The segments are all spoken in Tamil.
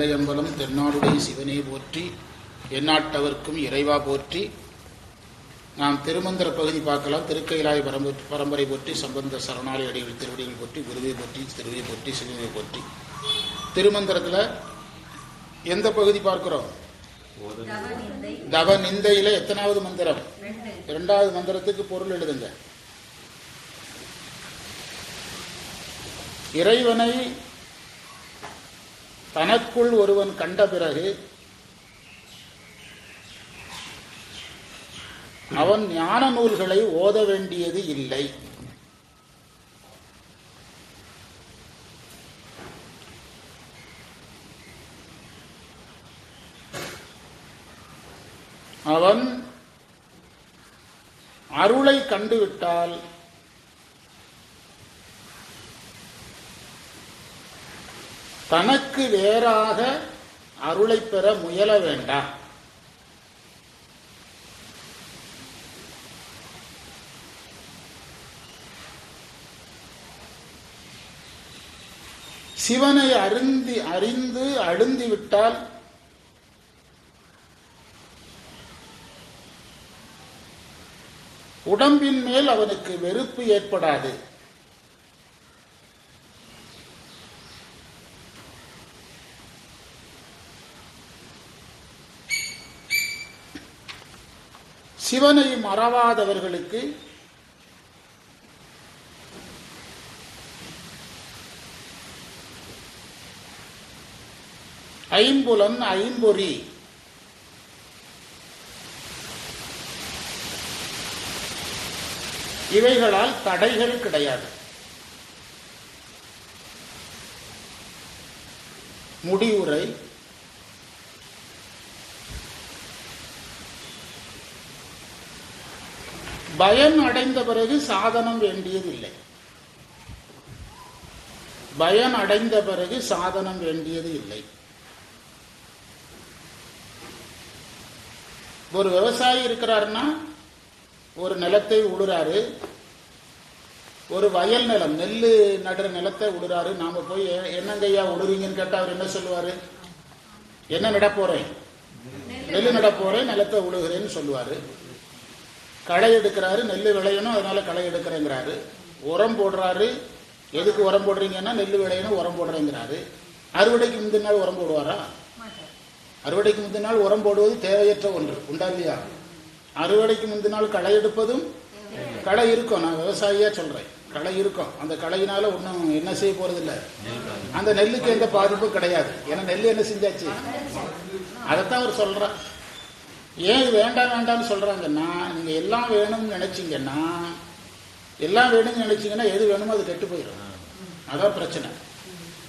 தில்லையம்பலம் தென்னாடுடைய சிவனே போற்றி எந்நாட்டவர்க்கும் இறைவா போற்றி நாம் திருமந்திர பகுதி பார்க்கலாம். திருக்கைலாய பரம்பு பரம்பரை போற்றி சம்பந்த சரணாலய அடிகள் திருவடிகள் போற்றி குருவை போற்றி திருவியை போற்றி சிவனை போற்றி. திருமந்திரத்தில் எந்த பகுதி பார்க்கிறோம்? தவ நிந்தையில எத்தனாவது மந்திரம்? இரண்டாவது மந்திரத்துக்கு பொருள் எழுதுங்க. இறைவனை தனக்குள் ஒருவன் கண்ட பிறகு அவன் ஞான நூல்களை ஓத வேண்டியது இல்லை. அவன் அருளை கண்டுவிட்டால் தனக்கு வேறாக அருளை பெற முயல வேண்டாம் சிவனை அருந்தி அறிந்து அழுந்தி விட்டால் உடம்பின் மேல் அவனுக்கு வெறுப்பு ஏற்படாது. சிவனை மறவாதவர்களுக்கு ஐம்புலன் ஐம்பொறி. இவைகளால் தடைகள் கிடையாது. முடிவுரை பயன் அடைந்த பிறகு சாதனம் வேண்டியதில்லை. பயன் அடைந்த பிறகு சாதனம் வேண்டியது இல்லை. ஒரு விவசாயி இருக்கிறாருன்னா ஒரு நிலத்தை உழுறாரு ஒரு வயல் நிலம் நெல் நடுற நிலத்தை விடுறாரு நாம போய் என்னங்கய்யா உழுறீங்கன்னு கேட்டா அவர் என்ன சொல்லுவாரு? என்ன நட போறேன்? நெல் நட போறேன் நிலத்தை உழுகிறேன்னு சொல்லுவாரு. களை எடுக்கிறாரு நெல் விளையணும் அதனால களை எடுக்கிறேங்கிறாரு. உரம் போடுறாரு. எதுக்கு உரம் போடுறீங்கன்னா நெல் விளையணும் உரம் போடுறேங்கிறாரு. அறுவடைக்கு முந்தின நாள் உரம் போடுவாரா? அறுவடைக்கு முந்தின நாள் உரம் போடுவது தேவையற்ற ஒன்று உண்டா இல்லையா? அறுவடைக்கு முந்தின நாள் களை எடுப்பதும் களை இருக்கும். நான் விவசாயியா சொல்றேன். களை இருக்கும். அந்த களையினால ஒன்றும் என்ன செய்ய போறது இல்ல அந்த நெல்லுக்கு எந்த பாதிப்பும் கிடையாது. ஏன்னா நெல் என்ன செஞ்சாச்சு? அதைத்தான் அவர் சொல்றார். ஏன் இது வேண்டாம் வேண்டாம்னு சொல்றாங்கன்னா நீங்க எல்லாம் வேணும்னு நினைச்சீங்கன்னா எல்லாம் வேணும்னு நினைச்சீங்கன்னா எது வேணுமோ அது கெட்டு போயிடும் அதான் பிரச்சனை.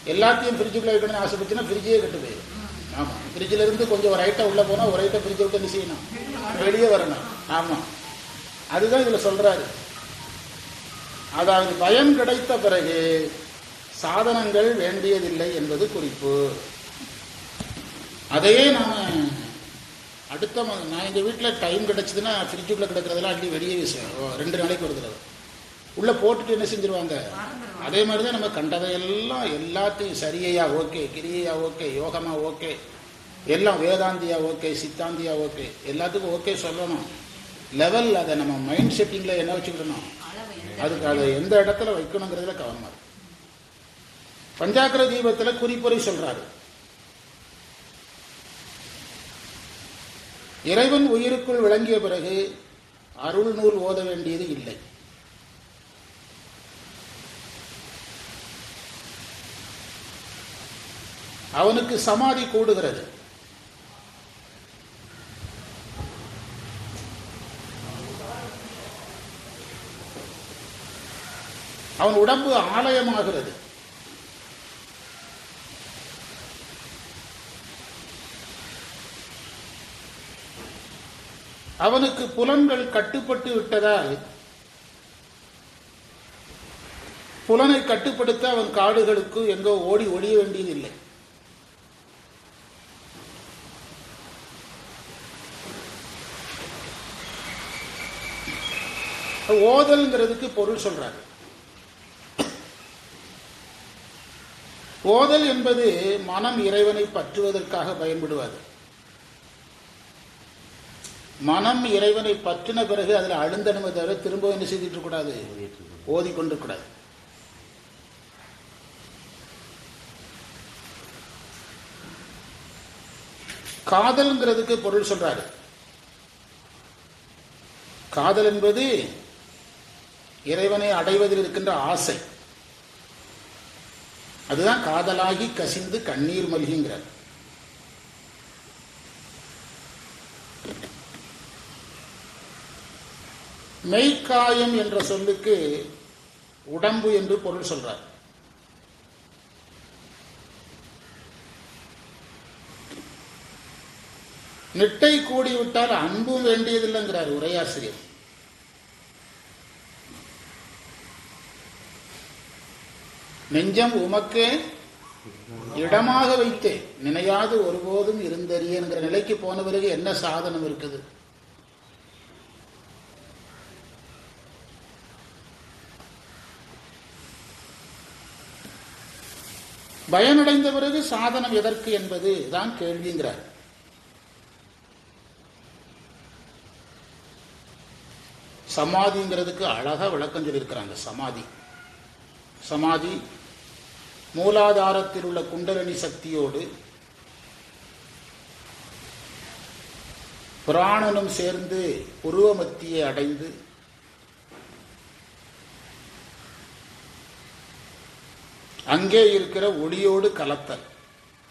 எல்லாத்தையும் ஃப்ரிட்ஜுக்குள்ள வைக்கணும்னு ஆசைப்பட்டுன்னா ஃப்ரிட்ஜே கெட்டு போயிடும் ஆமா. ஃப்ரிட்ஜிலேருந்து கொஞ்சம் ஒரு ஐட்டம் உள்ள போனா ஒரு ஐட்டம் ஃப்ரிட்ஜை விட்டு செய்யணும்? வெளியே வரணும். ஆமா. அதுதான் இதுல சொல்றாரு. அதாவது பயன் கிடைத்த பிறகு சாதனங்கள் வேண்டியதில்லை என்பது குறிப்பு. அதையே நான் அடுத்த நான் எங்க வீட்டில் டைம் கிடைச்சதுன்னா ஃப்ரிட்ஜுக்குள்ள கிடக்கிறதெல்லாம் அள்ளி வெளியே வீசுவேன். ரெண்டு நாளைக்கு ஒரு தடவை. உள்ள போட்டுட்டு என்ன செஞ்சிருவாங்க? அதே மாதிரி தான் நம்ம கண்டதையெல்லாம் எல்லாத்தையும் சரியையா ஓகே கிரியையா ஓகே யோகமா ஓகே எல்லாம் வேதாந்தியா ஓகே சித்தாந்தியா ஓகே எல்லாத்துக்கும் ஓகே சொல்லணும். லெவல் அதை நம்ம மைண்ட் செட்டிங்கில் என்ன வச்சுக்கிடணும் அதுக்கு அதை எந்த இடத்துல வைக்கணுங்கிறதுல கவனமா இருக்கு பஞ்சாக்கர தீபத்துல குறிப்புரை சொல்றாரு. இறைவன் உயிருக்குள் விளங்கிய பிறகு அருள் நூல் ஓத வேண்டியது இல்லை. அவனுக்கு சமாதி கூடுகிறது. அவன் உடம்பு ஆலயமாகிறது. அவனுக்கு புலன்கள் கட்டுப்பட்டு விட்டதால் புலனை கட்டுப்படுத்த அவன் காடுகளுக்கு எங்கோ ஓடி ஒளிய வேண்டியதில்லை. ஓதல்ங்கிறதுக்கு பொருள் சொல்றாரு. ஓதல் என்பது மனம் இறைவனை பற்றுவதற்காக பயன்படுவது மனம் இறைவனை பற்றின பிறகு அதில் அழுந்தனுமே தவிர திரும்ப என்ன செய்துட்டு இருக்கக்கூடாது? ஓதிக்கொண்டிருக்கூடாது காதல்ங்கிறதுக்கு பொருள் சொல்றாரு. காதல் என்பது இறைவனை அடைவதில் இருக்கின்ற ஆசை. அதுதான் காதலாகி கசிந்து கண்ணீர் மல்கிங்கிறார். மெய்க்காயம் என்ற சொல்லுக்கு உடம்பு என்று பொருள் சொல்றார். நெட்டை கூடிவிட்டால் அன்பும் வேண்டியதில்லைங்கிறார் உரையாசிரியர். நெஞ்சம் உமக்கே இடமாக வைத்தேன். நினையாது ஒருபோதும் இருந்தறியங்கிற நிலைக்கு போன பிறகு என்ன சாதனம் இருக்குது? பயனடைந்த பிறகு சாதனம் எதற்கு என்பது தான் கேள்விங்கிறார். சமாதிங்கிறதுக்கு அழகா விளக்கம் சொல்லியிருக்கிறாங்க சமாதி. சமாதி மூலாதாரத்தில் உள்ள குண்டலினி சக்தியோடு பிராணனும் சேர்ந்து உருவமத்தியை அடைந்து அங்கே இருக்கிற ஒளியோடு கலத்தல்.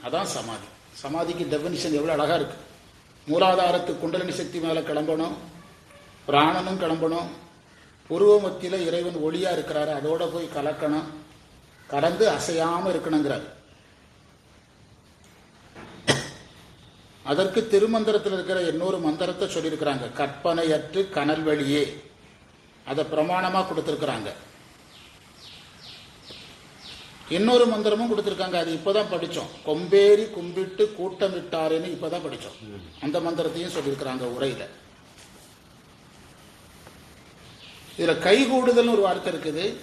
அதான் சமாதி. சமாதிக்கு டெபினிஷன் எவ்வளோ அழகா இருக்கு. மூலாதாரத்து குண்டலினி சக்தி மேல கிளம்பணும். பிராணனும் கிளம்பணும். புருவமத்தில இறைவன் ஒளியா இருக்கிறாரு. அதோட போய் கலக்கணும். கடந்து அசையாம இருக்கணுங்கிறார். அதற்கு திருமந்திரத்தில் இருக்கிற இன்னொரு மந்திரத்தை சொல்லியிருக்கிறாங்க. கற்பனையற்று கனல் வழியே. அதை பிரமாணமாக கொடுத்துருக்குறாங்க. இன்னொரு மந்திரமும் கொடுத்திருக்காங்க. அது இப்பதான் படிச்சோம். கொம்பேறி கும்பிட்டு கூட்டமிட்டாருன்னு இப்பதான் படிச்சோம். அந்த மந்திரத்தையும் சொல்லியிருக்கிறாங்க உரையில. இதுல கைகூடுதல்னு ஒரு வார்த்தை இருக்குது.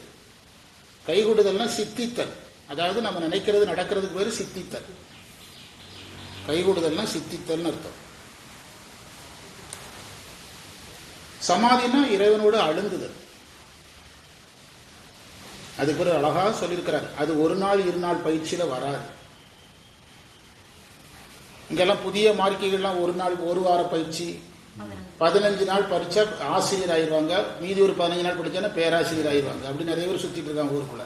கைகூடுதல்னா சித்தித்தல். அதாவது நம்ம நினைக்கிறது நடக்கிறதுக்கு பேர் சித்தித்தல். கைகூடுதல்னா சித்தித்தல்னு அர்த்தம். சமாதினா இறைவனோடு அழுந்துதல். அதுக்கு பிறகு அழகா சொல்லியிருக்கிறார். அது ஒரு நாள் இரு நாள் பயிற்சியில வராது. இங்கெல்லாம் புதிய மார்க்கைகள்லாம் ஒரு நாள் ஒரு வார பயிற்சி. பதினஞ்சு நாள் படிச்சா ஆசிரியர் ஆயிடுவாங்க. மீதி ஒரு பதினஞ்சு நாள் படிச்சானா பேராசிரியர் ஆயிடுவாங்க. அப்படி நிறைய பேர் சுத்திட்டு இருக்காங்க ஊருக்குள்ள.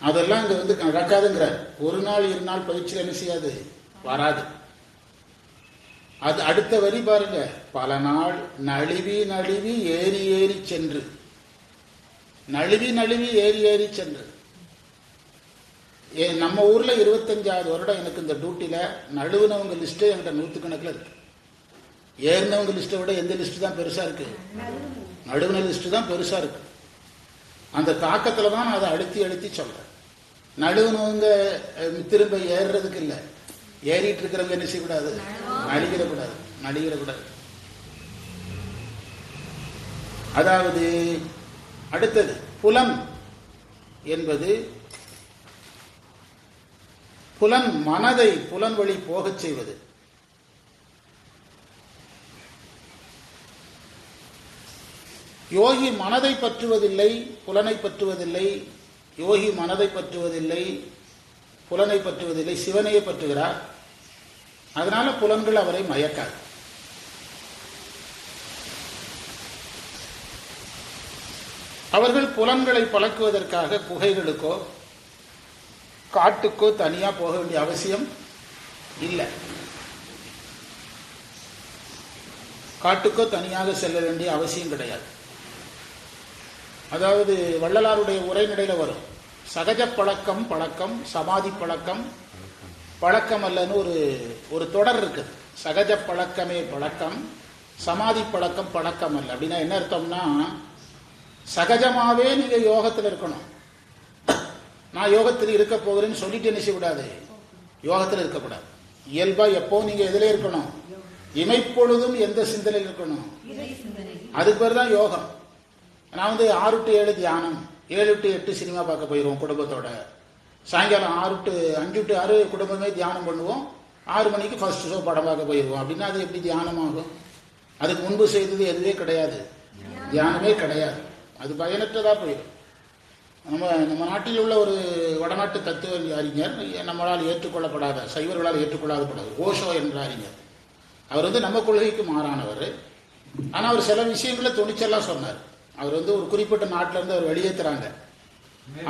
அதெல்லாம் இங்க வந்து நடக்காதுங்கிறார். ஒரு நாள் இரு நாள் பயிற்சியில் என்ன செய்யாது? வராது. அது அடுத்த வரி பாருங்க. பல நாள் நழுவி நழுவி ஏறி ஏறி சென்று. நழுவி நழுவி ஏறி ஏறி சென்றது. ஏ- நம்ம ஊர்ல இருபத்தஞ்சாவது வருடம் எனக்கு இந்த டியூட்டில நழுவுனவங்க லிஸ்டே என்கிட்ட நூற்றுக்கணக்கில் இருக்கு. ஏறினவங்க லிஸ்ட்டை விட எந்த லிஸ்ட் தான் பெருசா இருக்கு? நடுவுன லிஸ்ட் தான் பெருசா இருக்கு. அந்த தாக்கத்துல தான் நான் அதை அழுத்தி அழுத்தி சொல்றேன். நடுவுனவங்க திரும்ப ஏறுறதுக்கு இல்லை. ஏறிட்டு இருக்கிறவங்க என்ன செய்யக்கூடாது? நடிகிடக்கூடாது நடிகிடக்கூடாது அதாவது அடுத்தது புலம் என்பது புலன் மனதை புலன் வழி போகச் செய்வது. யோகி மனதை பற்றுவதில்லை புலனை பற்றுவதில்லை யோகி மனதை பற்றுவதில்லை புலனை பற்றுவதில்லை சிவனையே பற்றுகிறார். அதனால புலன்கள் அவரை மயக்காது. அவர்கள் புலன்களை பழக்குவதற்காக குகைகளுக்கோ காட்டுக்கோ தனியாக போக வேண்டிய அவசியம் இல்லை. காட்டுக்கோ தனியாக செல்ல வேண்டிய அவசியம் கிடையாது. அதாவது வள்ளலாருடைய உரைநடையில் வரும். சகஜ பழக்கம் பழக்கம் சமாதி பழக்கம் பழக்கம் அல்லன்னு ஒரு ஒரு தொடர் இருக்குது சகஜ பழக்கமே பழக்கம் சமாதி பழக்கம் பழக்கம் அல்ல. அப்படின்னா என்ன அர்த்தம்னா சகஜமாவே நீங்க யோகத்தில் இருக்கணும். நான் யோகத்தில் இருக்க போகிறேன்னு சொல்லிட்டு என்ன செய்யக்கூடாது? யோகத்தில் இருக்கக்கூடாது. இயல்பா எப்போ நீங்க எதுல இருக்கணும்? இமைப்பொழுதும் எந்த சிந்தனையில் இருக்கணும்? அதுக்கு பேர் தான் யோகம். நான் வந்து ஆறு டு ஏழு தியானம் ஏழு டு எட்டு சினிமா பார்க்க போயிடுவோம் குடும்பத்தோட. சாயங்காலம் ஆறு டு அஞ்சு டு ஆறு குடும்பமே தியானம் பண்ணுவோம். ஆறு மணிக்கு ஃபர்ஸ்ட் ஷோ படம் பார்க்க போயிடுவோம் அப்படின்னா அது எப்படி தியானமாகும்? அதுக்கு முன்பு செய்தது எதுவே கிடையாது. தியானமே கிடையாது. அது பயனற்றதாக போயிடும். நம்ம நம்ம நாட்டில் உள்ள ஒரு வடநாட்டு தத்துவ அறிஞர் நம்மளால் ஏற்றுக்கொள்ளப்படாத சைவர்களால் ஏற்றுக்கொள்ளாதப்படாது ஓஷோ என்ற அறிஞர். அவர் வந்து நம்ம கொள்கைக்கு மாறானவர். ஆனால் அவர் சில விஷயங்களை துணிச்சலா சொன்னார். அவர் வந்து ஒரு குறிப்பிட்ட நாட்டிலேருந்து அவர் வெளியேற்றுறாங்க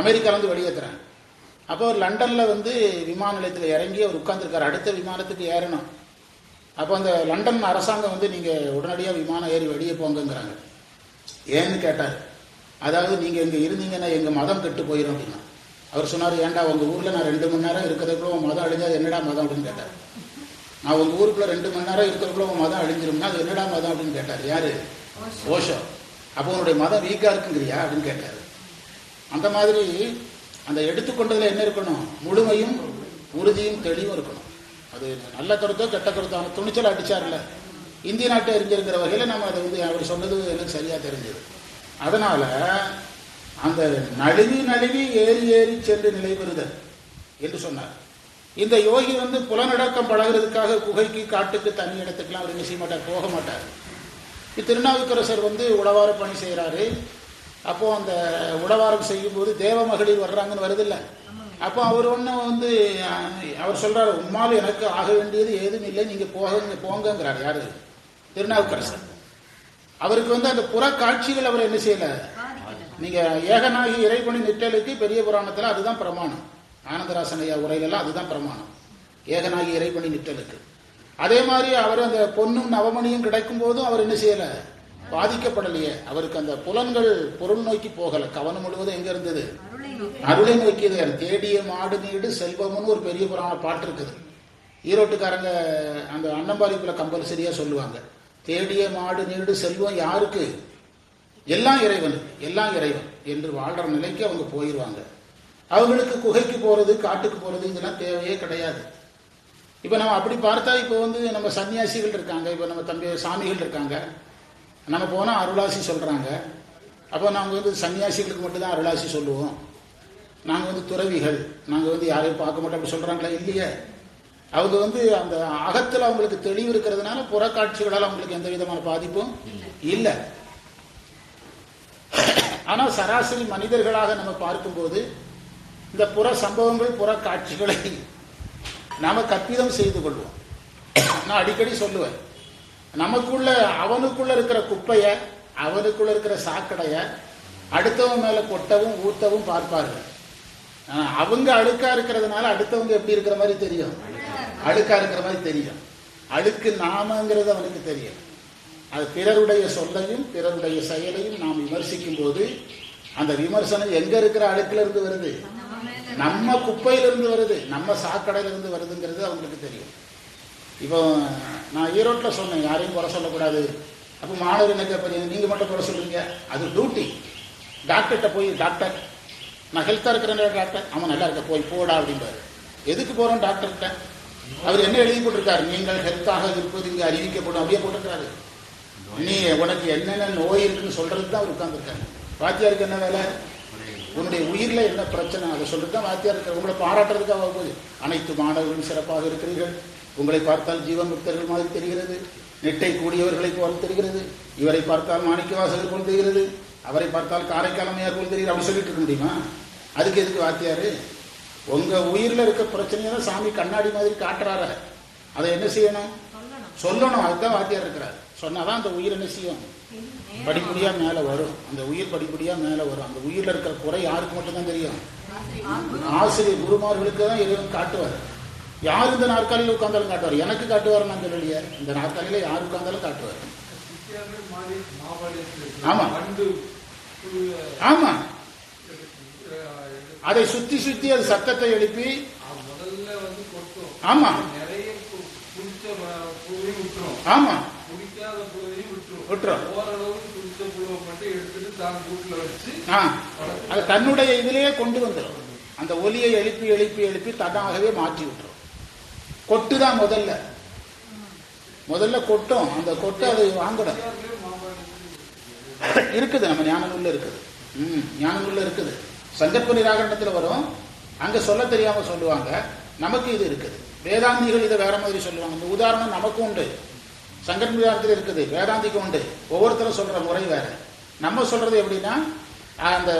அமெரிக்காலேருந்து வெளியேற்றுறாங்க அப்போ அவர் லண்டனில் வந்து விமான நிலையத்தில் இறங்கி அவர் உட்கார்ந்துருக்காரு. அடுத்த விமானத்துக்கு ஏறணும். அப்போ அந்த லண்டன் அரசாங்கம் வந்து நீங்கள் உடனடியாக விமானம் ஏறி வெளியே போங்கங்கிறாங்க. ஏன்னு கேட்டார். அதாவது நீங்க இங்க இருந்தீங்கன்னா எங்க மதம் கெட்டு போயிடும் அப்படின்னா. அவர் சொன்னார் ஏன்டா உங்க ஊர்ல நான் ரெண்டு மணி நேரம் இருக்கிறதுக்குள்ள உன் மதம் அழிஞ்சா என்னடா மதம்? அப்படின்னு கேட்டார். நான் உங்க ஊருக்குள்ள ரெண்டு மணி நேரம் இருக்கிறதுக்குள்ள உன் மதம் அழிஞ்சிரும்னா அது என்னடா மதம் அப்படின்னு கேட்டார். யாரு? ஓஷோ. அப்போ உன்னுடைய மதம் வீக்கா இருக்குங்கிறியா அப்படின்னு கேட்டார். அந்த மாதிரி அந்த எடுத்துக்கொண்டதுல என்ன இருக்கணும்? முழுமையும் உறுதியும் தெளிவும் இருக்கணும். அது நல்ல கருத்தோ கெட்ட கருத்தோ துணிச்சல் அடிச்சார்ல இந்திய நாட்டை அறிஞருங்கிற வகையில் நம்ம அதை வந்து அவர் சொன்னது எனக்கு சரியா தெரிஞ்சது. அதனால அந்த நழுவி நழுவி ஏறி ஏறி சென்று நிலை பெறுதல் என்று சொன்னார். இந்த யோகி வந்து புலனடக்கம் பழகிறதுக்காக குகைக்கு காட்டுக்கு தனி இடத்துக்குலாம் அவர் என்ன செய்ய மாட்டார்? போக மாட்டார். திருநாவுக்கரசர் வந்து உழவார பணி செய்கிறாரு அப்போ அந்த உடவாரம் செய்யும்போது தேவ மகளிர் வர்றாங்கன்னு வருதில்ல. அப்போ அவர் ஒன்று வந்து அவர் சொல்றாரு உம்மால் எனக்கு ஆக வேண்டியது ஏதும் இல்லை. நீங்க போக போங்கிறார் போங்கங்கிறார். யாரு? திருநாவுக்கரசர். அவருக்கு வந்து அந்த புற காட்சிகள் அவர் என்ன செய்யல? நீங்க ஏகனாகி இறைபணி நிட்டலுக்கு பெரிய புராணத்துல அதுதான் பிரமாணம். ஆனந்தராசன் ஐயா உரையிலெல்லாம் அதுதான் பிரமாணம். ஏகனாகி இறைபணி நிட்டலுக்கு அதே மாதிரி அவர் அந்த பொன்னும் நவமணியும் கிடைக்கும் போதும் அவர் என்ன செய்யல? பாதிக்கப்படலையே. அவருக்கு அந்த புலன்கள் பொருள் நோக்கி போகல. கவனம் முழுவதும் எங்க இருந்தது? அருளை நோக்கி. அருளை நோக்கியது. தேடிய மாடு நீடு செல்வம்னு ஒரு பெரிய புராண பாட்டு இருக்குது. ஈரோட்டுக்காரங்க அந்த அன்னம்பாரிக்குள்ள கம்பல்சரியா சொல்லுவாங்க. தேடிய மாடு நீடு செல்வம் யாருக்கு? எல்லாம் இறைவன் எல்லாம் இறைவன் என்று வாழ்ற நிலைக்கு அவங்க போயிடுவாங்க அவங்களுக்கு குகைக்கு போறது காட்டுக்கு போறது இதெல்லாம் தேவையே கிடையாது. இப்ப நம்ம அப்படி பார்த்தா இப்போ வந்து நம்ம சன்னியாசிகள் இருக்காங்க இப்ப நம்ம தம்பி சாமிகள் இருக்காங்க. நம்ம போனா அருளாசி சொல்றாங்க. அப்போ நாங்கள் வந்து சன்னியாசிகளுக்கு மட்டும்தான் அருளாசி சொல்லுவோம். நாங்கள் வந்து துறவிகள் நாங்கள் வந்து யாரையும் பார்க்க மாட்டோம் அப்படி சொல்கிறாங்களா இல்லையே? அவங்க வந்து அந்த அகத்துல அவங்களுக்கு தெளிவு இருக்கிறதுனால புறக்காட்சிகளால் அவங்களுக்கு எந்த விதமான பாதிப்பும் இல்லை. ஆனா சராசரி மனிதர்களாக நம்ம பார்க்கும்போது இந்த புற சம்பவங்கள் புற காட்சிகளை நாம கற்பிதம் செய்து கொள்வோம். நான் அடிக்கடி சொல்லுவேன் நமக்குள்ள அவனுக்குள்ள இருக்கிற குப்பைய அவனுக்குள்ள இருக்கிற சாக்கடைய அடுத்தவன் மேல கொட்டவும் ஊத்தவும் பார்ப்பார்கள். அவங்க அழுக்கா இருக்கிறதுனால அடுத்தவங்க எப்படி இருக்கிற மாதிரி தெரியும். அழுக்கா இருக்கிற மாதிரி தெரியும். அழுக்கு நாமங்கிறது அவனுக்கு தெரியும். அது பிறருடைய சொல்லையும் பிறருடைய செயலையும் நாம் விமர்சிக்கும் போது அந்த விமர்சனம் எங்க இருக்கிற அழுக்குல இருந்து வருது? நம்ம குப்பையிலிருந்து வருது. நம்ம சாக்கடையிலிருந்து வருதுங்கிறது அவங்களுக்கு தெரியும். இப்போ நான் ஈரோட்டில் சொன்னேன் யாரையும் குறை சொல்லக்கூடாது. அப்போ மாணவர் என்ன கேட்பீங்க நீங்கள் மட்டும் குறை சொல்றீங்க. அது டியூட்டி டாக்டர்கிட்ட போய் டாக்டர் நான் ஹெல்த்தாக இருக்கிறேன் டாக்டர் அவன் நல்லா இருக்க? போய் போடா அப்படின்பாரு எதுக்கு போகிறோம் டாக்டர்கிட்ட அவர் என்ன எழுதி போட்டிருக்காரு? நீங்கள் ஹெல்த்தாக இருப்பது இங்கே அறிவிக்கப்படும். அப்படியே போட்டிருக்காரு நீ உனக்கு என்னென்ன நோய் இருக்குன்னு சொல்றது தான் அவர் உட்கார்ந்துருக்காரு. வாத்தியாருக்கு என்ன வேலை? உன்னுடைய உயிர்ல என்ன பிரச்சனை? அதை சொல்லிட்டு தான் வாத்தியார் இருக்கார். உங்களை பாராட்டுறதுக்காக போகுது அனைத்து மாணவர்களும் சிறப்பாக இருக்கிறீர்கள். உங்களை பார்த்தால் ஜீவன் முக்தர்கள் மாதிரி தெரிகிறது. நெட்டை கூடியவர்களை போல தெரிகிறது. இவரை பார்த்தால் மாணிக்கவாசகர் போல் தெரிகிறது. அவரை பார்த்தால் காரைக்காலமையார் போல் தெரிகிறது. அப்படி சொல்லிட்டு இருக்க முடியுமா? அதுக்கு எதுக்கு வாத்தியாரு? உங்க உயிர்ல இருக்க பிரச்சனையை தான் சாமி கண்ணாடி மாதிரி காட்டுறாரு. அதை என்ன செய்யணும்? சொல்லணும். அதுதான் வாத்தியார் இருக்கிறார். சொன்னாதான் அந்த உயிர் என்ன செய்யும்? படிப்படியா மேல வரும். அந்த உயிர் படிப்படியா மேல வரும். அந்த உயிர்ல இருக்கிற குறை யாருக்கு மட்டும்தான் தெரியும்? ஆசிரியர் குருமார்களுக்கு தான் இறைவன் காட்டுவார். யார் இந்த நாற்காலியில் உட்கார்ந்தாலும் காட்டுவார். எனக்கு காட்டுவார் நான் சொல்லலையே. இந்த நாற்காலியில யார் உட்கார்ந்தாலும் காட்டுவார். ஆமா. ஆமா. அதை சுத்தி சுத்தி அது சத்தத்தை எழுப்பி ஆமா. ஆமா. விட்டுரும். அது தன்னுடைய இதிலேயே கொண்டு வந்துடும் அந்த ஒலியை எழுப்பி எழுப்பி எழுப்பி தன்னாகவே மாற்றி விட்டுரும். கொட்டு தான் முதல்ல. முதல்ல கொட்டும். அந்த கொட்டு அதை வாங்கணும் இருக்குது. நம்ம ஞான நூல்ல இருக்குது. ம் ஞான நூல்ல இருக்குது. சங்கற்ப நிராகரணத்தில் வரும். அங்க சொல்ல தெரியாம சொல்லுவாங்க. நமக்கு இது இருக்குது. வேதாந்திகள் இதை வேற மாதிரி சொல்லுவாங்க. இந்த உதாரணம் நமக்கும் உண்டு. சங்கர் விதானத்தில் இருக்குது. வேதாந்திக்கும் உண்டு. ஒவ்வொருத்தரும் சொல்ற முறை வேற. நம்ம சொல்றது எப்படின்னா அந்த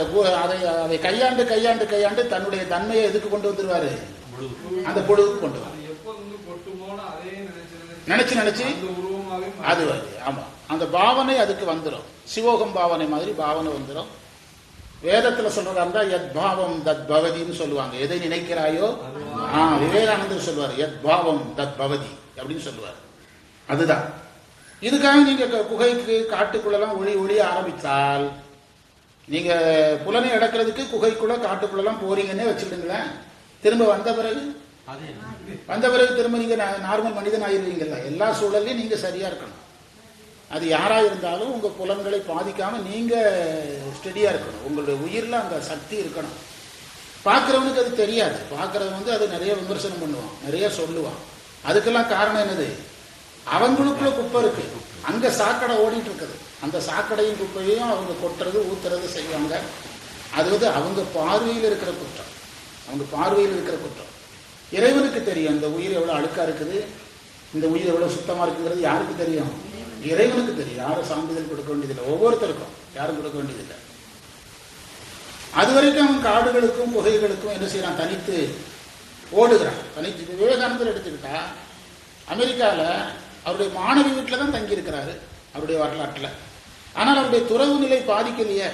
அதை அதை கையாண்டு கையாண்டு கையாண்டு தன்னுடைய தன்மையை எதுக்கு கொண்டு வந்துருவாரு? அந்த பொழுதுக்கு கொண்டு வர நினைச்சு நினைச்சு அது வருது ஆமா. அந்த பாவனை அதுக்கு வந்துடும் சிவோகம் பாவனை மாதிரி பாவனை வந்துடும் வேதத்துல சொல்றதா இருந்தா யத் பாவம் தத் பவதின்னு சொல்லுவாங்க. எதை நினைக்கிறாயோ? ஆ விவேகானந்தர் சொல்லுவார் யத் பாவம் தத் பவதி அப்படின்னு சொல்லுவார். அதுதான். இதுக்காக நீங்க குகைக்கு காட்டுக்குள்ளெல்லாம் ஒளி ஒளிய ஆரம்பித்தால் நீங்க புலனை அடக்கிறதுக்கு குகைக்குள்ள காட்டுக்குள்ளெல்லாம் போறீங்கன்னே வச்சுக்கிடுங்களேன் திரும்ப வந்த பிறகு? வந்த பிறகு திரும்ப நீங்க நார்மல் மனிதன் ஆயிருவீங்கல்ல எல்லா சூழல்லையும் நீங்க சரியா இருக்கணும். அது யாராக இருந்தாலும் உங்கள் புலன்களை பாதிக்காமல் நீங்கள் ஸ்டெடியாக இருக்கணும். உங்களுடைய உயிரில் அந்த சக்தி இருக்கணும். பார்க்குறவனுக்கு அது தெரியாது. பார்க்கறவன் வந்து அது நிறைய விமர்சனம் பண்ணுவான். நிறைய சொல்லுவான். அதுக்கெல்லாம் காரணம் என்னது? அவங்களுக்குள்ள குப்பை இருக்கு. அங்கே சாக்கடை ஓடிட்டு இருக்குது அந்த சாக்கடையும் குப்பையும் அவங்க கொட்டுறது ஊத்துறது செய்வாங்க. அது வந்து அவங்க பார்வையில் இருக்கிற குற்றம். அவங்க பார்வையில் இருக்கிற குற்றம். இறைவனுக்கு தெரியும் இந்த உயிர் எவ்வளோ அழுக்காக இருக்குது இந்த உயிர் எவ்வளோ சுத்தமாக இருக்குங்கிறது யாருக்கு தெரியும்? இறைவனுக்கு தெரியும். யாரும் சான்றிதழ் கொடுக்க வேண்டியதில்லை. ஒவ்வொருத்தருக்கும். யாரும் கொடுக்க வேண்டியதில்லை. அது வரைக்கும் அவன் காடுகளுக்கும் குகைகளுக்கும் என்ன செய்யறான்? தனித்து ஓடுகிறான். தனித்து விவேகானந்தர் எடுத்துக்கிட்டா அமெரிக்காவில் அவருடைய மாணவி வீட்டில் தான் தங்கியிருக்கிறாரு அவருடைய வரலாற்றில். ஆனால் அவருடைய துறவு நிலை பாதிக்கலையே.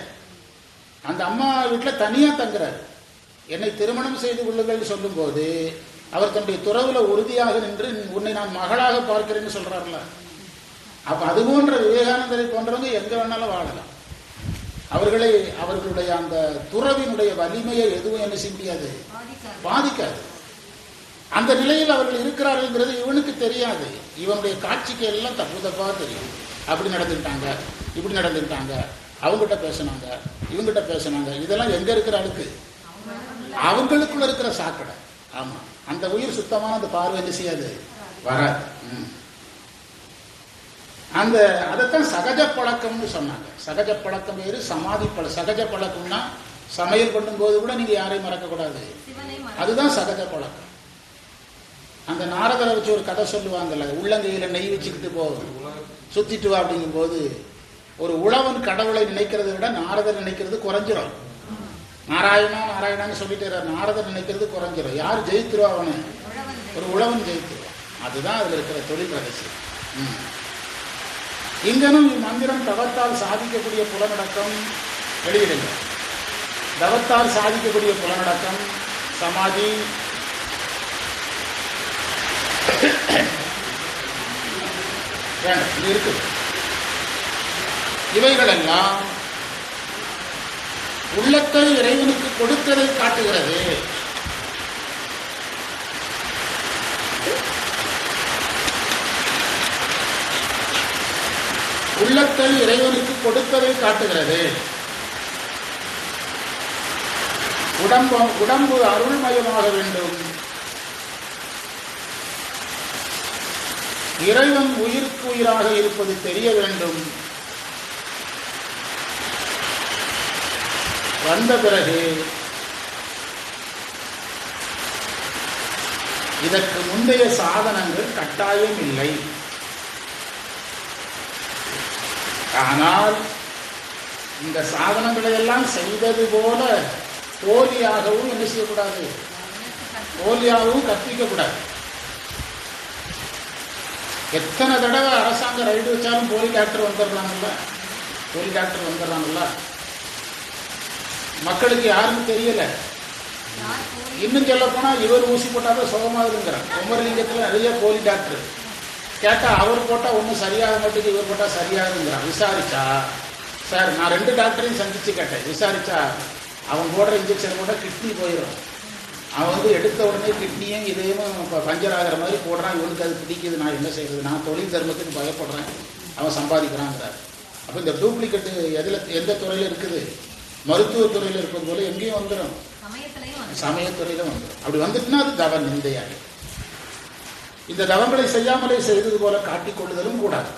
அந்த அம்மா வீட்டில் தனியா தங்குறாரு. என்னை திருமணம் செய்து கொள்ளுங்கள் சொல்லும்போது அவர் தன்னுடைய துறவுல உறுதியாக நின்று உன்னை நான் மகளாக பார்க்கிறேன்னு சொல்றாருல அப்ப அது போன்ற விவேகானந்தரை போன்றவங்க எங்க வேணாலும் வாழலாம். அவர்களை அவர்களுடைய அந்த துறவினுடைய வலிமையை எதுவும் என்ன செய்ய முடியாது? பாதிக்காது. அந்த நிலையில் அவர்கள் இருக்கிறார்கள்ங்கிறது இவனுக்கு தெரியாது. இவனுடைய காட்சிக்கு எல்லாம் தப்பு தப்பா தெரியும். அப்படி நடந்துக்கிட்டாங்க இப்படி நடந்துக்கிட்டாங்க அவங்ககிட்ட பேசினாங்க இவங்கிட்ட பேசினாங்க. இதெல்லாம் எங்க இருக்கிற அழுக்கு அவங்களுக்குள்ள இருக்கிற சாக்கடை. ஆமா. அந்த உயிர் சுத்தமான அந்த பார்வை என்ன செய்யாது? வராது. ம். அந்த அதைத்தான் சகஜ பழக்கம்னு சொன்னாங்க. சகஜ பழக்கம் வேறு சமாதி பழ சகஜ பழக்கம்னா சமையல் பண்ணும்போது கூட நீங்க யாரையும் மறக்கக்கூடாது அதுதான் சகஜ பழக்கம். அந்த நாரதரை வச்சு ஒரு கதை சொல்லுவாங்கல்ல உள்ளங்கையில நெய் வச்சுக்கிட்டு போ சுத்திட்டு வா அப்படிங்கும்போது ஒரு உழவன் கடவுளை நினைக்கிறதை விட நாரதர் நினைக்கிறது குறைஞ்சிரும். நாராயணா நாராயணான்னு சொல்லிட்டு. நாரதர் நினைக்கிறது குறைஞ்சிரும். யார் ஜெயித்துருவா அவனை? ஒரு உழவன் ஜெயித்துருவான். அதுதான் அதுல இருக்கிற தொழில் ரகசியம். ம். இங்கனும் இம்மந்திரம் தவத்தால் சாதிக்கக்கூடிய புலநடக்கம் வெளியிடுங்க. தவத்தால் சாதிக்கக்கூடிய புலநடக்கம் சமாதி. வேண்டாம் இவைகளெல்லாம் உள்ளத்தை இறைவனுக்கு கொடுத்ததை காட்டுகிறது. உள்ளத்தை இறைவனுக்கு கொடுத்ததை காட்டுகிறது. உடம்பு உடம்பு அருள்மயமாக வேண்டும். இறைவன் உயிருக்கு உயிராக இருப்பது தெரிய வேண்டும். வந்த பிறகு இதற்கு முந்தைய சாதனங்கள் கட்டாயம் இல்லை. ஆனால் இந்த சாதனங்களை எல்லாம் செய்தது போல போலியாகவும் என்ன செய்யக்கூடாது? போலியாகவும் கற்பிக்க கூடாது எத்தனை தடவை அரசாங்க ரைடு வச்சாலும் போலி டாக்டர் வந்துடுறாங்கல்ல போலி டாக்டர் வந்துடுறாங்கல்ல மக்களுக்கு யாருன்னு தெரியல. இன்னும் சொல்ல போனா இவர் ஊசி போட்டாதான் சுகமாகுதுங்கிறார் குமரலிங்கத்துல நிறைய போலி டாக்டர். கேட்டா அவர் போட்டா ஒன்றும் சரியாக மாட்டேங்குது இவர் போட்டா சரியாகுங்கிறான் விசாரிச்சா? சார் நான் ரெண்டு டாக்டரையும் சந்திச்சு கேட்டேன். விசாரிச்சா அவன் போடுற இன்ஜெக்ஷன் போட்டால் கிட்னி போயிடும் அவன் வந்து எடுத்த உடனே கிட்னியும் இதையும் இப்போ பஞ்சர் ஆகிற மாதிரி போடுறான். இவனுக்கு அது பிடிக்குது நான் என்ன செய்யறது நான் தொழில் தர்மத்துக்கு பயப்படுறேன். அவன் சம்பாதிக்கிறாங்கிறார் அப்போ இந்த டூப்ளிகேட்டு எதில் எந்த துறையில் இருக்குது? மருத்துவத்துறையில் இருப்பது போல எங்கேயும் வந்துடும் சமயத்திலையும் வந்து சமயத்துறையில வந்துடும் அப்படி வந்துட்டுனா அது தவ நிந்தையாகி இந்த தவங்களை செய்யாமலே செய்தது போல காட்டிக் கொள்ளுதலும் கூடாது.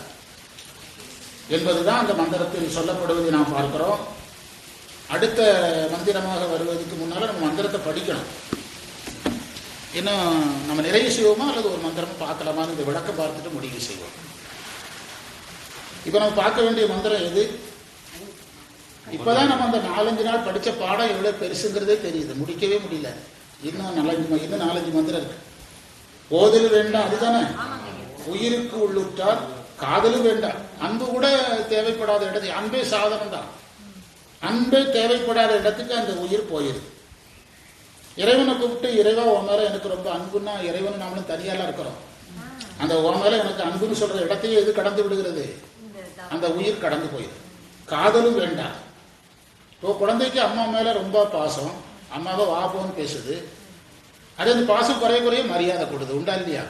என்பதுதான் அந்த மந்திரத்தில் சொல்லப்படுவதை நாம் பார்க்கிறோம். அடுத்த மந்திரமாக வருவதற்கு முன்னால நம்ம மந்திரத்தை படிக்கணும். இன்னும் நம்ம நிறைய செய்வோமா? அல்லது ஒரு மந்திரம் பார்க்கலாமான்னு இந்த விளக்கம் பார்த்துட்டு முடிவு செய்வோம். இப்போ நம்ம பார்க்க வேண்டிய மந்திரம் எது? இப்போதான் நம்ம அந்த நாலஞ்சு நாள் படிச்ச பாடம் எவ்வளோ பெருசுங்கிறதே தெரியுது. முடிக்கவே முடியல. இன்னும் நாலஞ்சு ம- இன்னும் நாலஞ்சு மந்திரம் இருக்கு. போதல் வேண்டாம் அதுதானே. உயிருக்கு உள்ளுற்றார் காதலும் வேண்டாம் அன்பு கூட தேவைப்படாத இடத்து அன்பே சாதனம் தான். அன்பே தேவைப்படாத இடத்துக்கு அந்த உயிர் போயிருது இறைவனை கூப்பிட்டு இறைவா உன் மேல எனக்கு ரொம்ப அன்புன்னா இறைவன் நாமளும் தனியாலாம் இருக்கிறோம். அந்த உன் மேல எனக்கு அன்புன்னு சொல்ற இடத்தையே எது கடந்து விடுகிறது? அந்த உயிர் கடந்து போயிடும் காதலும் வேண்டாம் இப்போ குழந்தைக்கு அம்மா மேல ரொம்ப பாசம். அம்மாவை வா போன்னு பேசுது. அது அந்த பாசம் குறைய குறைய மரியாதை கொடுது உண்டா இல்லையா?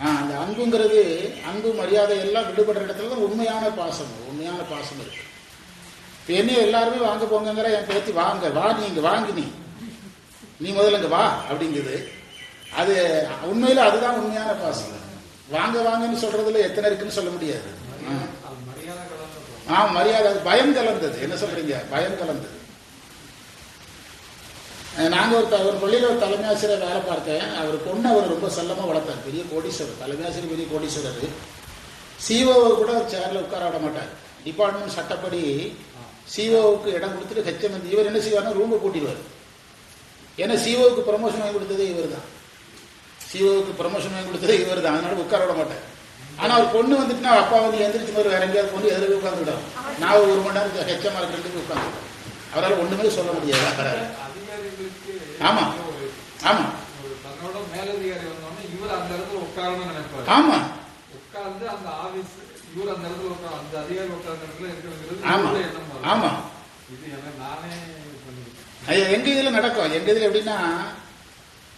ஆ, அந்த அன்புங்கிறது அன்பு மரியாதை எல்லாம் விடுபடுற இடத்துல தான் உண்மையான பாசம் உண்மையான பாசம் இருக்கு. இப்போ என்ன எல்லாருமே வாங்க போங்கிற என் பேத்தி வாங்க வா நீங்க வாங்கி நீ. நீ முதல்ல இங்க வா அப்படிங்குது. அது உண்மையில அதுதான் உண்மையான பாசம். வாங்க வாங்கன்னு சொல்றதுல எத்தனை இருக்குன்னு சொல்ல முடியாது. ஆ மரியாதை அது பயம் கலந்தது. என்ன சொல்றீங்க? பயம் கலந்தது. நாங்கள் ஒரு த- ஒரு பள்ளியில் ஒரு தலைமை ஆசிரியர் வேலை பார்த்தேன். அவர் பொண்ணு அவர் ரொம்ப செல்லமாக வளர்த்தார். பெரிய கோடீஸ்வரர். தலைமை ஆசிரியர் பெரிய கோடீஸ்வரர் சிஓவை கூட ஒரு உட்கார விட மாட்டார். டிபார்ட்மெண்ட் சட்டப்படி சிஓவுக்கு இடம் கொடுத்துட்டு ஹெச்எம் வந்து இவர் என்ன செய்வார்னா ரூமை கூட்டிடுவார். ஏன்னா சிஓவுக்கு ப்ரமோஷன் வாங்கி கொடுத்ததே இவர் தான் சிஓவுக்கு ப்ரமோஷன் வாங்கி கொடுத்ததே இவர் தான் அதனால உட்கார விட மாட்டார். ஆனால் அவர் பொண்ணு வந்துட்டுனா அப்பா வந்து எந்திரிச்சு மாதிரி வேற எங்கேயாவது பொண்ணு உட்காந்து உட்காந்துவிடும் நான் ஒரு மணி நேரம் ஹெச்எம் இருக்கிறதுக்கு உட்காந்து அவரால் ஒன்றுமே சொல்ல முடியாது. ஆமா. ஆமா. தன்னோட மேலதிகாரி வந்தோடனே இவர் அந்த இடத்துல உட்காரணும்னு நினைப்பாரு. ஆமா. உட்கார்ந்து அந்த ஆபீஸ் இவர் அந்த இடத்துல உட்கார் அந்த அதிகாரி உட்கார்ந்த இடத்துல இருக்கிறது ஆமா. ஆமா. இது என்ன நானே ஐயா, எங்க இதுல நடக்கும்? எங்க இதுல எப்படின்னா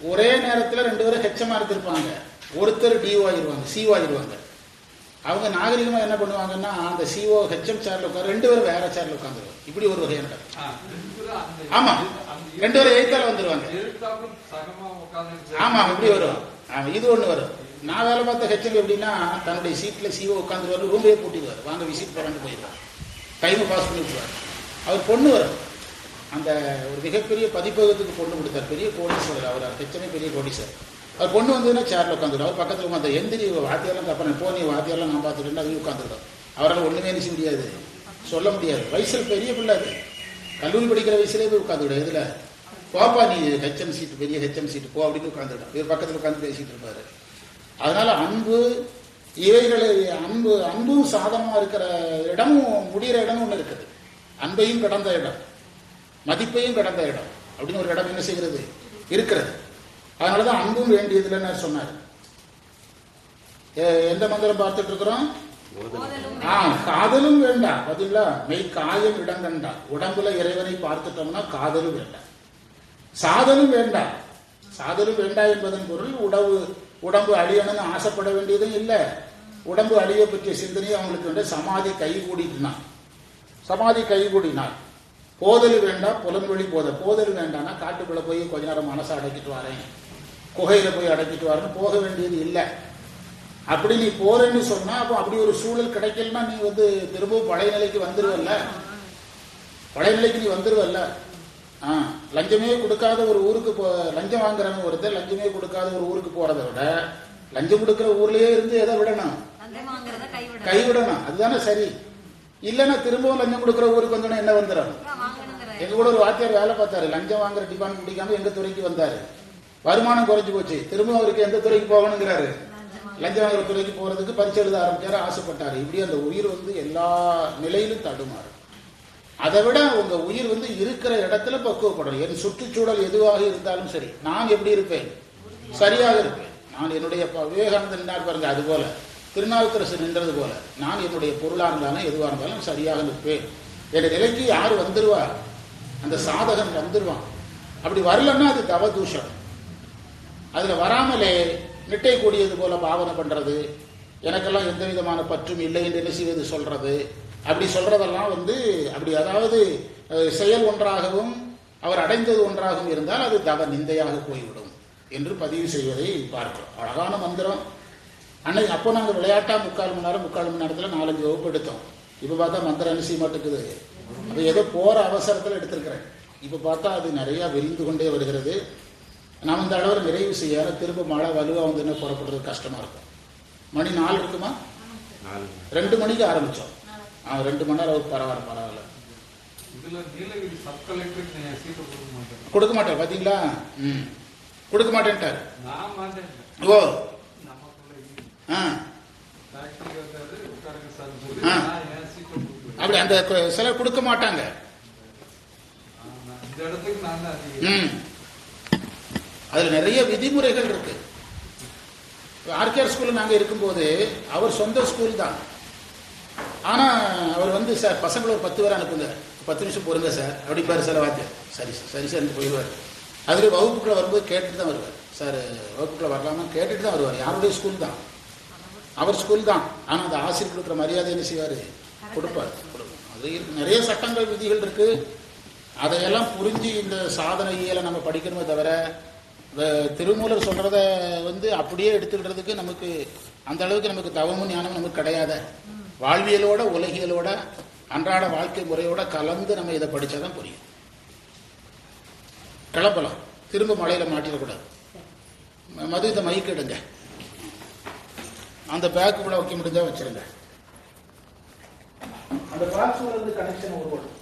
ஒரே நேரத்துல ரெண்டு பேரும் ஹெச்சமா இருந்திருப்பாங்க ஒருத்தர் டிஓ ஆயிருவாங்க சிஓ ஆயிருவாங்க. அவங்க நாகரிகமா என்ன பண்ணுவாங்கன்னா அந்த சிஓ ஹெச்எம் சேர்ல உட்கார ரெண்டு பேரும் வேற சேர்ல உட்காந்துருவாங்க இப்படி ஒரு வகை நடக்கும் ஆ, ரெண்டு பேரும் அந்த ஆமா. ரெண்டு பேரும் எய்த்தால வந்துருவாங்க. ஆமா இப்படி வரும். ஆமா இது ஒண்ணு வரும். நான் வேலை பார்த்த ஹெச்எம் எப்படின்னா தன்னுடைய சீட்ல சிஓ உட்காந்துருவாரு ரூமையே பூட்டிடுவார். வாங்க விசிட் போறான்னு போயிடுவார். டைம் பாஸ் பண்ணி விட்டுருவார். அவர் பொண்ணு வரும். அந்த ஒரு மிகப்பெரிய பதிப்பகத்துக்கு பொண்ணு கொடுத்தார். பெரிய கோடீஸ்வரர் அவர் ஹெச்எமே பெரிய கோடீஸ்வரர். அவர் பொண்ணு வந்ததுன்னா சேர்ல உட்காந்துடும் அவர் பக்கத்தில் உட்காந்து எந்திரி வாத்தியாரெல்லாம் தப்பேன் போ நீ வாத்தியாரெல்லாம் நான் பார்த்துட்டு அதையும் உட்காந்துடும் அவரால் ஒன்றுமே நினைச்ச முடியாது. சொல்ல முடியாது. வயசில் பெரிய பிள்ளை அது. கல்லூரி படிக்கிற வயசுலேயே போய் உட்காந்துவிடும் இதில். போப்பா நீ ஹெச்எம் சீட்டு பெரிய ஹெச்எம் சீட்டு போ அப்படின்னு உட்காந்துடும் இவர் பக்கத்தில் உட்காந்து பேசிட்டு இருப்பாரு. அதனால அன்பு இவைகளை அன்பு அன்பும் சாதனமாக இருக்கிற இடமும் முடிகிற இடமும் ஒன்று இருக்குது. அன்பையும் கடந்த இடம். மதிப்பையும் கடந்த இடம். அப்படின்னு ஒரு இடம் என்ன செய்கிறது? இருக்கிறது. அதனாலதான் அன்பும் வேண்டியதுலன்னு சொன்னார். எந்த மந்திரம் பார்த்துட்டு இருக்கிறோம்? காதலும் வேண்டாம். பதிலா மெய் காயம் இடங்கண்டா. உடம்புல இறைவனை பார்த்துட்டோம்னா காதலும் வேண்டாம். சாதலும் வேண்டாம். சாதலும் வேண்டாம் என்பதன் பொருள் உடவு உடம்பு அழியணும்னு ஆசைப்பட வேண்டியதும் இல்லை. உடம்பு அழிய பற்றிய சிந்தனை அவங்களுக்கு வந்து சமாதி கை கூடினான் சமாதி கை கூடினான் போதல் வேண்டாம் புலன்வெளி போத போதல் வேண்டாம்னா காட்டுக்குள்ள போய் கொஞ்ச நேரம் மனசை அடக்கிட்டு வரேன். குகையில போய் அடக்கிட்டு வரேன்னு போக வேண்டியது இல்லை. அப்படி நீ போறேன்னு சொன்னா அப்போ அப்படி ஒரு சூழல் கிடைக்கலன்னா நீ வந்து திரும்பவும் பழைய நிலைக்கு வந்துருவல்ல? பழைய நிலைக்கு நீ வந்துருவல்ல? ஆ லஞ்சமே கொடுக்காத ஒரு ஊருக்கு போ லஞ்சம் வாங்குறவன் ஒருத்தர் லஞ்சமே கொடுக்காத ஒரு ஊருக்கு போறதை விட லஞ்சம் கொடுக்கிற ஊர்லயே இருந்து எதை விடணும்? கைவிடணும். அதுதானே சரி. இல்லைன்னா திரும்பவும் லஞ்சம் கொடுக்கிற ஊருக்கு வந்தோன்னா என்ன வந்துடும் எங்க கூட ஒரு வாத்தியார் வேலை பார்த்தாரு. லஞ்சம் வாங்குற டிபார்ட்மெண்ட் பிடிக்காம எங்க துறைக்கு வந்தாரு? வருமானம் குறைஞ்சு போச்சு. திரும்ப அவருக்கு எந்த துறைக்கு போகணுங்கிறாரு? லஞ்சம் வாங்குற துறைக்கு போறதுக்கு பரிசு எழுத ஆரம்பிச்சாரு ஆசைப்பட்டாரு. இப்படி அந்த உயிர் வந்து எல்லா நிலையிலும் தடுமாறும். அதை விட உங்க உயிர் வந்து இருக்கிற இடத்துல பக்குவப்படணும். என் சுற்றுச்சூழல் எதுவாக இருந்தாலும் சரி நான் எப்படி இருப்பேன்? சரியாக இருப்பேன். நான் என்னுடைய விவேகானந்தர் நின்றார் பாருங்க அது போல. திருநாவுக்கரசு நின்றது போல. நான் என்னுடைய பொருளா இருந்தாலும் எதுவாக இருந்தாலும் சரியாக நிற்பேன். என் நிலைக்கு யார் வந்துருவா? அந்த சாதகன் வந்துருவான். அப்படி வரலன்னா அது தவதூஷம் அதுல வராமலே நிட்டை கூடியது போல பாவனை பண்றது. எனக்கெல்லாம் எந்த விதமான பற்றும் இல்லை என்று என்ன செய்வது சொல்றது. அப்படி சொல்றதெல்லாம் வந்து அப்படி அதாவது செயல் ஒன்றாகவும் அவர் அடைந்தது ஒன்றாகவும் இருந்தால் அது தவ நிந்தையாக போய்விடும் என்று பதிவு செய்வதை பார்க்கிறோம். அழகான மந்திரம். அன்னைக்கு அப்போ நாங்கள் விளையாட்டா முக்கால் மணி நேரம் முக்கால் மணி நேரத்தில் நாலஞ்சு வகுப்பு எடுத்தோம். இப்போ பார்த்தா மந்திரம் என்ன மாட்டேங்குது? அது ஏதோ போற அவசரத்தில் எடுத்திருக்கிறேன். இப்போ பார்த்தா அது நிறைய விரிந்து கொண்டே வருகிறது. நாம் இந்த அளவில் நிறைவு செய்ய திரும்ப மழை வலுவாக வந்துன்னு புறப்படுறது? கஷ்டமா இருக்கும். மணி நாலு இருக்குமா? ரெண்டு மணிக்கு ஆரம்பிச்சோம். ஆ ரெண்டு மணி நேரம் பரவாயில்ல பரவாயில்ல. கொடுக்க மாட்டேன். மாட்டார் பாத்தீங்களா? ம். கொடுக்க மாட்டேன்ட்டார். ஓ. ஆ. அப்படி அந்த சிலர் கொடுக்க மாட்டாங்க. ம். அதுல நிறைய விதிமுறைகள் இருக்கு. ஆர்கேஆர் ஸ்கூல்ல நாங்க இருக்கும்போது அவர் சொந்த ஸ்கூல் தான். ஆனா அவர் வந்து சார் பசங்களை ஒரு பத்து பேர் அனுப்புங்க பத்து நிமிஷம் பொருங்க சார். அப்படிப்பாரு சார் வாத்தியார் சரி சார் சரி சார் போயிடுவார். அதுல வகுப்புக்குள்ள வரும்போது கேட்டுட்டு தான் வருவார். சார் வகுப்புக்குள்ள வரலாமா? கேட்டுட்டு தான் வருவார். யாருடைய ஸ்கூல் தான்? அவர் ஸ்கூல் தான். ஆனா அந்த ஆசிரியர் கொடுக்குற மரியாதை என்ன செய்வாரு? கொடுப்பார். கொடுப்பார். அது நிறைய சட்டங்கள் விதிகள் இருக்கு. அதையெல்லாம் புரிஞ்சு இந்த சாதனையில நம்ம படிக்கணுமே தவிர திருமூலர் சொல்றத வந்து அப்படியே எடுத்துக்கிட்டதுக்கு நமக்கு அந்த அளவுக்கு நமக்கு தவமும் ஞானமும் நமக்கு கிடையாது வாழ்வியலோட உலகியலோட அன்றாட வாழ்க்கை முறையோட கலந்து நம்ம இதை படிச்சாதான் புரியும். கிளம்பலாம். திரும்ப மழையில மாட்டிடக்கூடாது. மது இந்த மைக்கு எடுங்க. அந்த பேக்குக்குள்ள வைக்க முடிஞ்சா வச்சிருங்க. அந்த பாக்ஸ் கனெக்ஷன் உருவாடும்